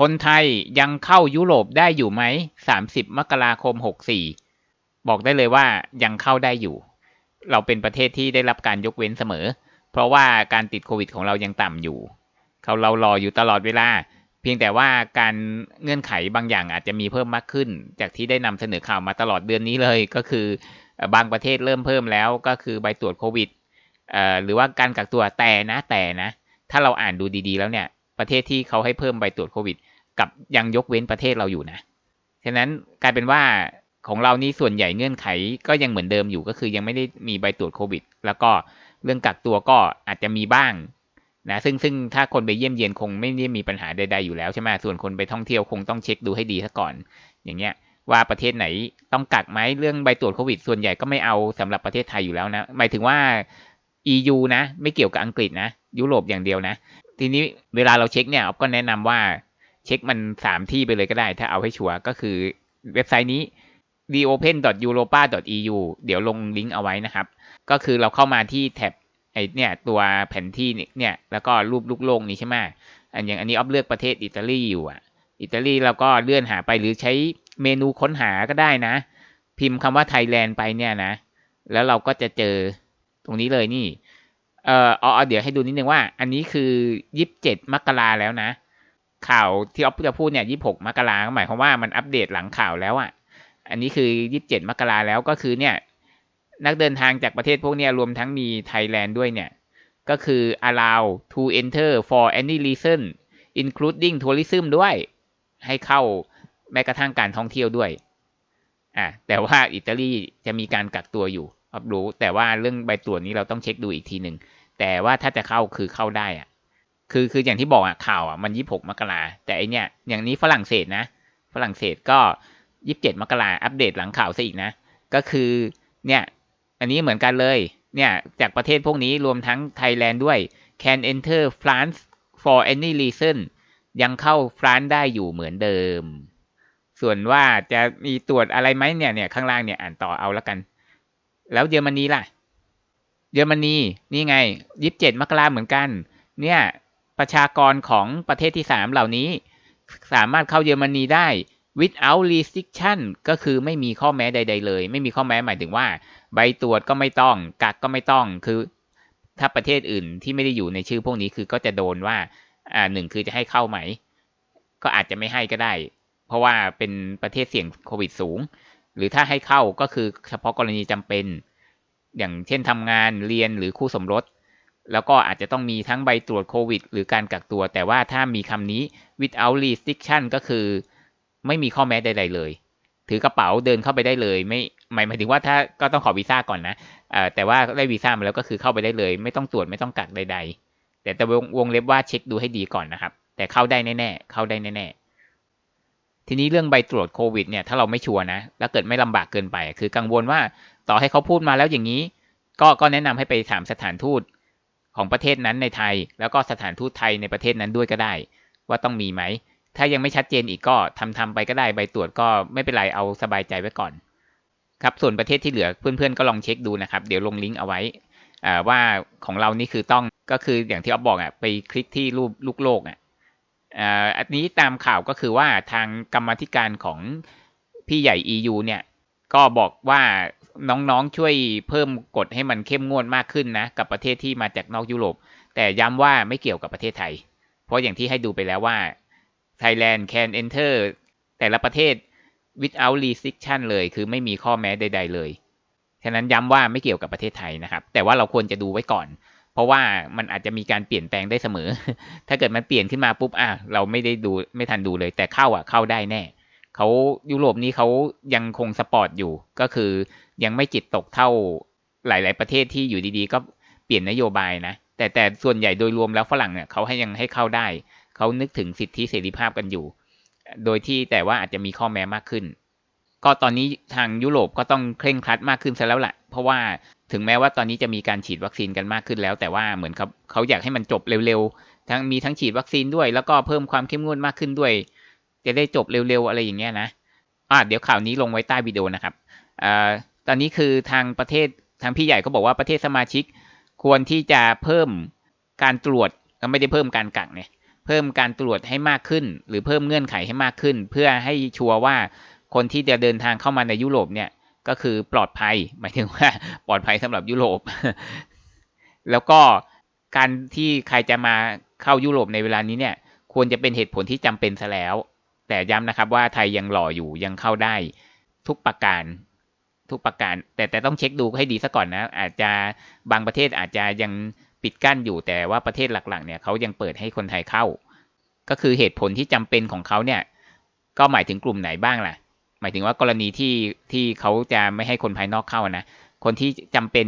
คนไทยยังเข้ายุโรปได้อยู่ไหม 30 มกราคม 64 บอกได้เลยว่ายังเข้าได้อยู่ เราเป็นประเทศที่ได้รับการยกเว้นเสมอ เพราะว่าการติดโควิดของเรายังต่ำอยู่ เขาเรารออยู่ตลอดเวลา เพียงแต่ว่าการเงื่อนไขบางอย่างอาจจะมีเพิ่มมากขึ้น จากที่ได้นำเสนอข่าวมาตลอดเดือนนี้เลยก็คือบางประเทศเริ่มเพิ่มแล้วก็คือใบตรวจโควิดหรือว่าการกักตัวแต่นะแต่นะ ถ้าเราอ่านดูดีๆ แล้วเนี่ย ประเทศที่เขาให้เพิ่มใบตรวจโควิด กับยังยกเว้นประเทศเราอยู่นะฉะนั้นกลายเป็นว่าของเรานี่ส่วนใหญ่เงื่อนไขก็ยังเหมือนเดิมอยู่ก็คือยังไม่ได้มีใบตรวจโควิด แล้วก็เรื่องกักตัวก็อาจจะมีบ้างนะซึ่งซึ่งถ้าคนไปเยี่ยมเยียนคงไม่ได้มีปัญหาใดๆอยู่แล้วใช่ไหมส่วนคนไปท่องเที่ยวคงต้องเช็คดูให้ดีซะก่อน อย่างเงี้ยว่าประเทศไหนต้องกักไหมเรื่องใบตรวจโควิด ส่วนใหญ่ก็ไม่เอาสำหรับประเทศไทยอยู่แล้วนะหมายถึงว่า EU นะ ไม่เกี่ยวกับอังกฤษนะ ยุโรปอย่างเดียวนะ ทีนี้เวลาเราเช็คเนี่ยก็แนะนำว่า เช็คมันสามที่ไปเลยก็ได้ ถ้าเอาให้ชัวร์ก็คือเว็บไซต์นี้ reopen.europa.eu เดี๋ยวลงลิงก์เอาไว้นะครับ ก็คือเราเข้ามาที่แท็บไอเนี่ยตัวแผนที่เนี่ย แล้วก็รูปลูกโลกนี้ใช่ไหมอันอย่างอันนี้ออฟเลือกประเทศอิตาลีอยู่อะ อิตาลีเราก็เลื่อนหาไปหรือใช้เมนูค้นหาก็ได้นะ พิมพ์คำว่าไทยแลนด์ไปเนี่ยนะ แล้วเราก็จะเจอตรงนี้เลยนี่ เอ่อเอาเดี๋ยวให้ดูนิดนึงว่า อันนี้คือยี่สิบเจ็ดมกราแล้วนะ ข่าวที่ออฟจะพูดเนี่ยยี่หกมกราหมายความว่ามันอัปเดตหลังข่าวแล้วอะ่ะ อันนี้คือยี่บเจ็ดมกราแล้วก็คือเนี่ย นักเดินทางจากประเทศพวกนี้รวมทั้งมีไทยแลนด์ด้วยเนี่ย ก็คือ allow to enter for any reason including tourism ด้วย ให้เข้าแม้กระทั่งการท่องเที่ยวด้วย อะแต่ว่าอิตาลีจะมีการกักตัวอยู่รับรู้ แต่ว่าเรื่องใบตรวจนี้เราต้องเช็คดูอีกทีหนึ่งแต่ว่าถ้าจะเข้าคือเข้าได้อะ คือคืออย่างที่บอกอะข่าวอะมันยี่หกมกราแต่อเนี้ยอย่างนี้ฝรั่งเศสนะ ฝรั่งเศสก็ยี่สิบเจ็ดมกราอัปเดตหลังข่าวซะอีกนะ ก็คือเนี่ย อันนี้เหมือนกันเลย เนี่ย จากประเทศพวกนี้รวมทั้งไทยแลนด์ด้วย can enter France for any reason ยังเข้าฟรานซ์ได้อยู่เหมือนเดิม ส่วนว่าจะมีตรวจอะไรไหมเนี่ยเนี่ยข้างล่างเนี่ยอ่านต่อเอาแล้วกัน แล้วเยอรมนีล่ะ เยอรมนีนี่ไงยีิบเจ็ดมกราเหมือนกัน เนี่ย ประชากรของประเทศที่สามเหล่านี้ สามารถเข้าเยอรมนีได้ without restriction ก็คือไม่มีข้อแม้ใด ๆ เลย ไม่มีข้อแม้หมายถึงว่า ใบตรวจก็ไม่ต้องกักก็ไม่ต้องคือ ถ้าประเทศอื่นที่ไม่ได้อยู่ในชื่อพวกนี้คือก็จะโดนว่าอ่าหนึ่งคือจะให้เข้าไหม ก็อาจจะไม่ให้ก็ได้ เพราะว่าเป็นประเทศเสี่ยงโควิดสูง หรือถ้าให้เข้าก็คือเฉพาะกรณีจำเป็น อย่างเช่นทำงานเรียนหรือคู่สมรส แล้วก็อาจจะต้องมีทั้งใบตรวจโควิด หรือการกักตัว แต่ว่าถ้ามีคำนี้ without restriction ก็คือไม่มีข้อแม้ใดๆเลย ถือกระเป๋าเดินเข้าไปได้เลย ไม่หมายหมายถึงว่าถ้าก็ต้องขอวีซ่าก่อนนะแต่ว่าได้วีซ่ามาแล้วก็คือเข้าไปได้เลย ไม่ต้องตรวจไม่ต้องกักใด ๆ แต่แต่วงเล็บว่าเช็คดูให้ดีก่อนนะครับ แต่เข้าได้แน่ๆเข้าได้แน่ๆทีนี้เรื่องใบตรวจโควิดเนี่ยถ้าเราไม่ชัวร์นะแล้วเกิดไม่ลำบากเกินไป คือกังวลว่าต่อให้เขาพูดมาแล้วอย่างนี้ ก็ก็แนะนำให้ไปถามสถานทูต ของประเทศนั้นในไทย แล้วก็สถานทูตไทยในประเทศนั้นด้วยก็ได้ ว่าต้องมีไหม ถ้ายังไม่ชัดเจนอีกก็ทำทำไปก็ได้ใบตรวจก็ไม่เป็นไรเอาสบายใจไว้ก่อน ครับส่วนประเทศที่เหลือเพื่อนๆก็ลองเช็คดูนะครับ เดี๋ยวลงลิงก์เอาไว้ว่าของเรานี่คือต้องก็คืออย่างที่อ๊อฟบอกอะไปคลิกที่รูปลูกโลกอะอันนี้ตามข่าวก็คือว่าทางกรรมธิการของพี่ใหญ่ EU เนี่ย ก็บอกว่าน้องๆช่วยเพิ่มกฎให้มันเข้มงวดมากขึ้นนะ กับประเทศที่มาจากนอกยุโรป แต่ย้ำว่าไม่เกี่ยวกับประเทศไทย เพราะอย่างที่ให้ดูไปแล้วว่า Thailand can enter แต่ละประเทศ without restriction เลยคือไม่มีข้อแม้ใด ๆ เลยฉะนั้นย้ำว่าไม่เกี่ยวกับประเทศไทยนะครับ แต่ว่าเราควรจะดูไว้ก่อน เพราะว่ามันอาจจะมีการเปลี่ยนแปลงได้เสมอ ถ้าเกิดมันเปลี่ยนขึ้นมาปุ๊บอะเราไม่ได้ดูไม่ทันดูเลย แต่เข้าอะเข้าได้แน่ เขายุโรปนี้เขายังคงสปอร์ตอยู่ ก็คือยังไม่จิตตกเท่าหลาย ๆ ประเทศที่อยู่ดีๆ ก็เปลี่ยนนโยบายนะ แต่แต่ส่วนใหญ่โดยรวมแล้วฝรั่งเนี่ยเขาให้ยังให้เข้าได้ เขานึกถึงสิทธิเสรีภาพกันอยู่ โดยที่แต่ว่าอาจจะมีข้อแม้มากขึ้น ก็ตอนนี้ทางยุโรปก็ต้องเคร่งครัดมากขึ้นซะแล้วแหละเพราะว่าถึงแม้ว่าตอนนี้จะมีการฉีดวัคซีนกันมากขึ้นแล้ว แต่ว่าเหมือนเขาเขาอยากให้มันจบเร็วๆทั้งมีทั้งฉีดวัคซีนด้วย แล้วก็เพิ่มความเข้มงวดมากขึ้นด้วย จะได้จบเร็วๆอะไรอย่างเงี้ยนะอ่าเดี๋ยวข่าวนี้ลงไว้ใต้วิดีโอนะครับอ่าตอนนี้คือทางประเทศทางพี่ใหญ่เขาบอกว่าประเทศสมาชิกควรที่จะเพิ่มการตรวจไม่ได้เพิ่มการกักเนี่ยเพิ่มการตรวจให้มากขึ้น หรือเพิ่มเงื่อนไขให้มากขึ้น เพื่อให้ชัวร์ว่าคนที่จะเดินทางเข้ามาในยุโรปเนี่ยก็คือปลอดภัย หมายถึงว่าปลอดภัยสำหรับยุโรป แล้วก็การที่ใครจะมาเข้ายุโรปในเวลานี้เนี่ย ควรจะเป็นเหตุผลที่จำเป็นซะแล้ว แต่ย้ำนะครับว่าไทยยังหล่ออยู่ยังเข้าได้ทุกประการทุกประการ แต่แต่ต้องเช็คดูให้ดีซะก่อนนะ อาจจะบางประเทศอาจจะยังปิดกั้นอยู่แต่ว่าประเทศหลักๆเนี่ยเขายังเปิดให้คนไทยเข้า ก็คือเหตุผลที่จำเป็นของเขาเนี่ย ก็หมายถึงกลุ่มไหนบ้างล่ะ หมายถึงว่ากรณีที่ที่เขาจะไม่ให้คนภายนอกเข้านะคนที่จำเป็น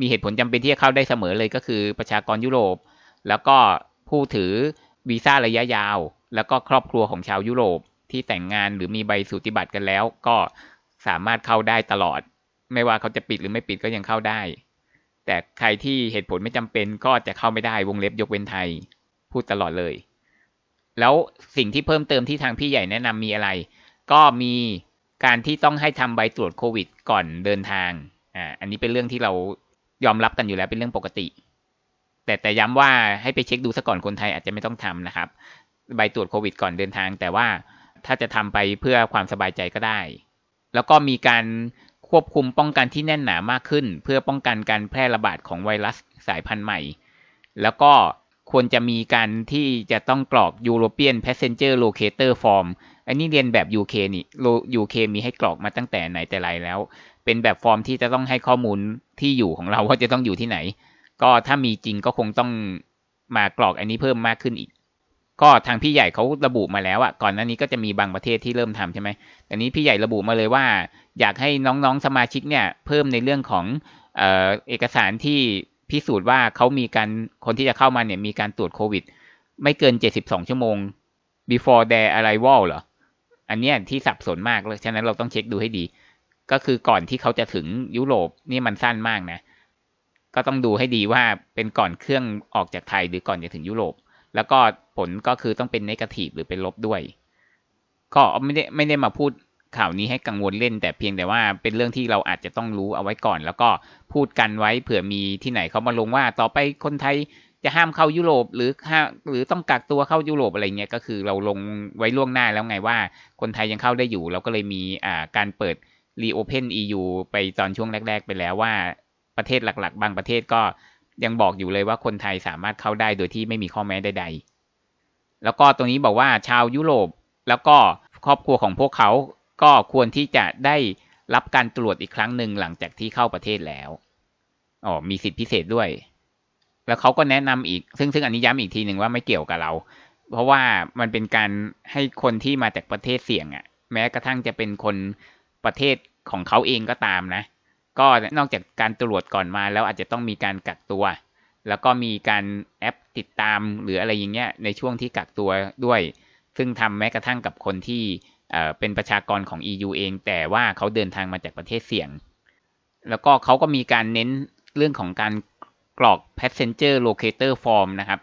มีเหตุผลจำเป็นที่จะเข้าได้เสมอเลยก็คือประชากรยุโรป แล้วก็ผู้ถือ วีซ่าระยะยาว แล้วก็ครอบครัวของชาวยุโรปที่แต่งงานหรือมีใบสุติบัตรกันแล้ว ก็สามารถเข้าได้ตลอด ไม่ว่าเขาจะปิดหรือไม่ปิดก็ยังเข้าได้ แต่ใครที่เหตุผลไม่จำเป็นก็จะเข้าไม่ได้วงเล็บยกเว้นไทย พูดตลอดเลย แล้วสิ่งที่เพิ่มเติมที่ทางพี่ใหญ่แนะนำมีอะไร ก็มีการที่ต้องให้ทำใบตรวจโควิด ก่อนเดินทางอ่าอันนี้เป็นเรื่องที่เรายอมรับกันอยู่แล้วเป็นเรื่องปกติ แต่แต่ย้ำว่าให้ไปเช็คดูซะก่อนคนไทยอาจจะไม่ต้องทำนะครับ ใบตรวจโควิดก่อนเดินทาง แต่ว่าถ้าจะทำไปเพื่อความสบายใจก็ได้ แล้วก็มีการควบคุมป้องกันที่แน่นหนามากขึ้น เพื่อป้องกันการแพร่ระบาดของไวรัสสายพันธุ์ใหม่ แล้วก็ควรจะมีการที่จะต้องกรอก European Passenger Locator Form อันนี้เรียนแบบ UK นี่ UK มีให้กรอกมาตั้งแต่ไหนแต่ไรแล้ว เป็นแบบฟอร์มที่จะต้องให้ข้อมูลที่อยู่ของเราว่าจะต้องอยู่ที่ไหน ก็ถ้ามีจริงก็คงต้องมากรอกอันนี้เพิ่มมากขึ้นอีก ก็ทางพี่ใหญ่เขาระบุมาแล้วอะก่อนหน้านี้ก็จะมีบางประเทศที่เริ่มทำใช่ไหมแต่นี้พี่ใหญ่ระบุมาเลยว่า อยากให้น้องๆสมาชิกเนี่ย เพิ่มในเรื่องของเออเอกสารที่พิสูจน์ว่าเขามีการคนที่จะเข้ามาเนี่ยมีการตรวจโควิด ไม่เกิน 72 ชั่วโมง before their arrival เหรอ อันเนี้ยที่สับสนมากเลย ฉะนั้นเราต้องเช็คดูให้ดี ก็คือก่อนที่เขาจะถึงยุโรปนี่มันสั้นมากนะ ก็ต้องดูให้ดีว่าเป็นก่อนเครื่องออกจากไทยหรือก่อนจะถึงยุโรป แล้วก็ผลก็คือต้องเป็นนกาทีฟหรือเป็นลบด้วย ก็ไม่ได้ไม่ได้มาพูดข่าวนี้ให้กังวลเล่น แต่เพียงแต่ว่าเป็นเรื่องที่เราอาจจะต้องรู้เอาไว้ก่อน แล้วก็พูดกันไว้เผื่อมีที่ไหนเขามาลงว่าต่อไปคนไทยจะห้ามเข้ายุโรปหรือห้าหรือต้องกักตัวเข้ายุโรปอะไรเงี้ยก็คือเราลงไว้ล่วงหน้าแล้วไงว่า คนไทยยังเข้าได้อยู่ เราก็เลยมีอ่าการเปิด reopen EU ไปตอนช่วงแรก ๆ ไปแล้วว่า ประเทศหลัก ๆ บางประเทศก็ยังบอกอยู่เลยว่าคนไทยสามารถเข้าได้โดยที่ไม่มีข้อแม้ใด ๆ แล้วก็ตรงนี้บอกว่าชาวยุโรปแล้วก็ครอบครัวของพวกเขาก็ควรที่จะได้รับการตรวจอีกครั้งหนึ่งหลังจากที่เข้าประเทศแล้ว อ๋อ มีสิทธิพิเศษด้วย แล้วเขาก็แนะนำอีก ซึ่งซึ่งอันนี้ย้ำอีกทีหนึ่งว่าไม่เกี่ยวกับเรา เพราะว่ามันเป็นการให้คนที่มาจากประเทศเสี่ยงอะ่ะ แม้กระทั่งจะเป็นคนประเทศของเขาเองก็ตามนะ ก็นอกจากการตรวจก่อนมาแล้วอาจจะต้องมีการกักตัว แล้วก็มีการแอปติดตามหรืออะไรอย่างเงี้ยในช่วงที่กักตัวด้วย ซึ่งทำแม้กระทั่งกับคนที่เป็นประชากรของ EU เอง แต่ว่าเขาเดินทางมาจากประเทศเสี่ยง แล้วก็เขาก็มีการเน้นเรื่องของการกรอก passenger locator form นะครับ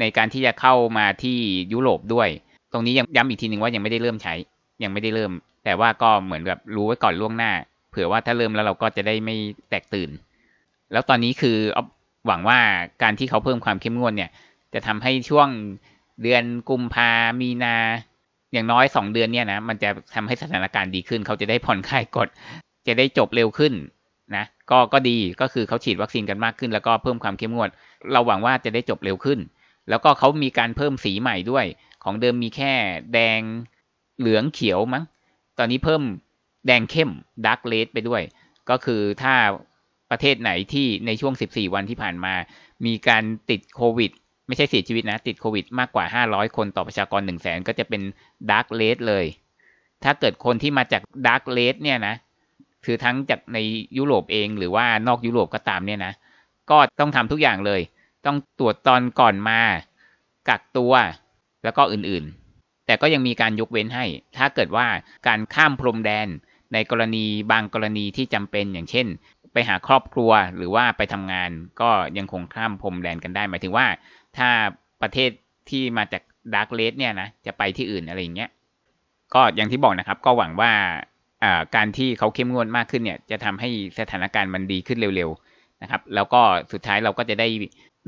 ในการที่จะเข้ามาที่ยุโรปด้วย ตรงนี้ยังย้ำอีกทีหนึ่งว่ายังไม่ได้เริ่มใช้ ยังไม่ได้เริ่ม แต่ว่าก็เหมือนแบบรู้ไว้ก่อนล่วงหน้า เผื่อว่าถ้าเริ่มแล้วเราก็จะได้ไม่แตกตื่น แล้วตอนนี้คือหวังว่าการที่เขาเพิ่มความเข้มงวดเนี่ย จะทำให้ช่วงเดือนกุมภามีนาอย่างน้อยสองเดือนเนี่ยนะมันจะทำให้สถานการณ์ดีขึ้น เขาจะได้ผ่อนคลายกดจะได้จบเร็วขึ้นนะก็ก็ดีก็คือเขาฉีดวัคซีนกันมากขึ้น แล้วก็เพิ่มความเข้มงวด เราหวังว่าจะได้จบเร็วขึ้น แล้วก็เขามีการเพิ่มสีใหม่ด้วย ของเดิมมีแค่แดงเหลืองเขียวมั้ง ตอนนี้เพิ่ม แดงเข้มดาร์กเลดไปด้วย ก็คือถ้าประเทศไหนที่ในช่วง 14 วันที่ผ่านมา มีการติดโควิด ไม่ใช่เสียชีวิตนะ ติดโควิดมากกว่า 500 คนต่อประชากร 1 0 0 0 0แสนก็จะเป็นดาร์กเลดเลย ถ้าเกิดคนที่มาจากดาร์กเลดเนี่ยนะคือทั้งจากในยุโรปเองหรือว่านอกยุโรปก็ตามเนี่ยนะ ก็ต้องทำทุกอย่างเลย ต้องตรวจตอนก่อนมา กักตัว แล้วก็อื่นๆ แต่ก็ยังมีการยกเว้นให้ ถ้าเกิดว่าการข้ามพรมแดน ในกรณีบางกรณีที่จำเป็นอย่างเช่น ไปหาครอบครัวหรือว่าไปทำงานก็ยังคงข้ามพรมแดนกันได้ หมายถึงว่า ถ้าประเทศที่มาจากดาร์กเลสเนี่ยนะจะไปที่อื่นอะไรอย่างเงี้ยก็อย่างที่บอกนะครับ ก็หวังว่าการที่เขาเข้มงวดมากขึ้นเนี่ย จะทำให้สถานการณ์มันดีขึ้นเร็วๆนะครับ แล้วก็สุดท้ายเราก็จะได้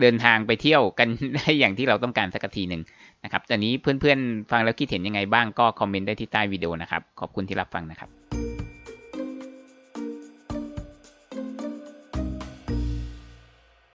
เดินทางไปเที่ยวกันได้อย่างที่เราต้องการสักทีหนึ่งนะครับตอนนี้เพื่อนๆ ฟังแล้วคิดเห็นยังไงบ้างก็คอมเมนต์ได้ที่ใต้วิดีโอนะครับ ขอบคุณที่รับฟังนะครับ